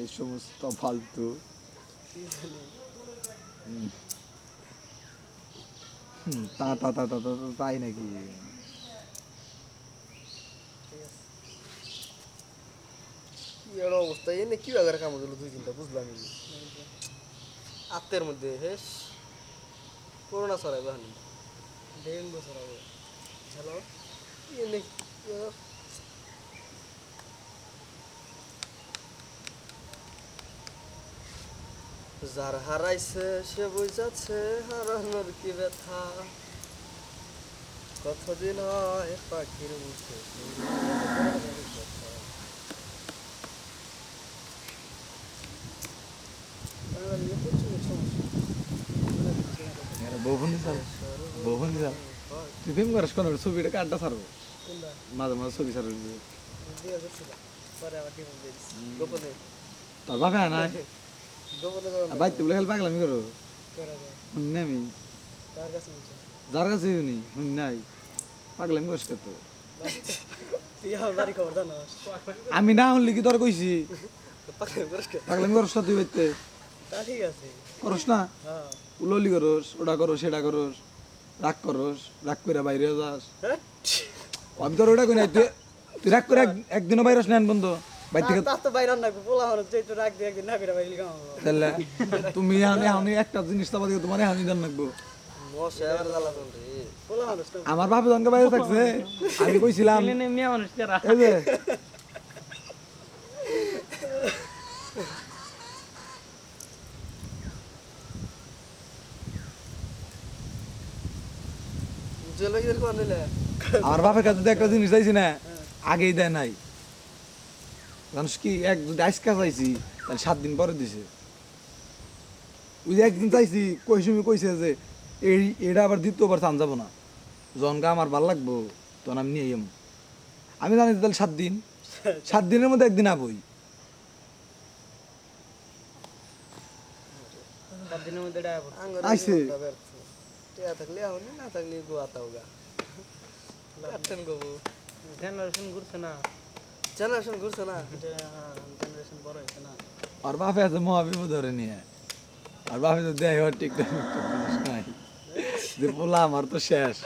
এই সমস্ত ফালতু। তা তা তা তা তা তাই নাকি? অবস্থা? এনে কি আগারে কাম হলো দুই দিনটা বুঝলাম আত্মের মধ্যে হেস। করোনা ছড়াই বাহানি দেড় বছর আগে হ্যালো? এনে যার হারাইছে সে বুঝাচ্ছে হারানোর কি ব্যথা। কতদিন হয় পাখির মুখে? তুই ফিল্ম করিস কোন ছবিটা কাটটা ছাড়বো মাঝে মাঝে ছবি ছাড়বো গোপনে। তোর বাপে নাই গোপনে বাইতে বলে খেলে পাগলামি করো। শুনি আমি যার কাছে শুনি শুনি নাই পাগলামি করিস কে তো? আমি না হলি কি তোর কইছি? পাগলামি করস তুই বাইতে তা করস না? উললি করস, ওটা করস, সেটা করস, রাগ করস, রাগ করে বাইরে যাস? আমি তোর ওটা কই নাই? তুই রাগ করে এক- একদিনও বাইরে নেন বন্ধু তুমি একটা জিনিস তোমার আমার বাপে জনকে বাইরে থাকছে। আমি কইছিলাম আমার বাপের কাছে একটা জিনিস চাইছি না আগেই দেয় নাই। মানুষ কি এক যদি আইসকা চাইছি তাহলে সাত দিন পরে দিছে। ওই যে একদিন চাইছি কই সময় কইছে যে এই এটা আবার দ্বিতীয়বার চান যাব না। জনকা আমার ভালো লাগবো তখন আমি নিয়ে এম আমি জানি তাহলে সাত দিন। সাত দিনের মধ্যে একদিন আবই। সাত দিনের মধ্যে ডায়া পড়ছে। আঙ্গুর থাকলে না থাকলে গো। ঘুরছে না। জেনারেশন ঘুরছে না? জেনারেশন বড় হয়েছে না। আর বাপে আছে মহাবিপদ ধরে নিয়ে। আর বাপে তো দেয় ঠিকঠাক নাই। যে বললাম আর তো শেষ।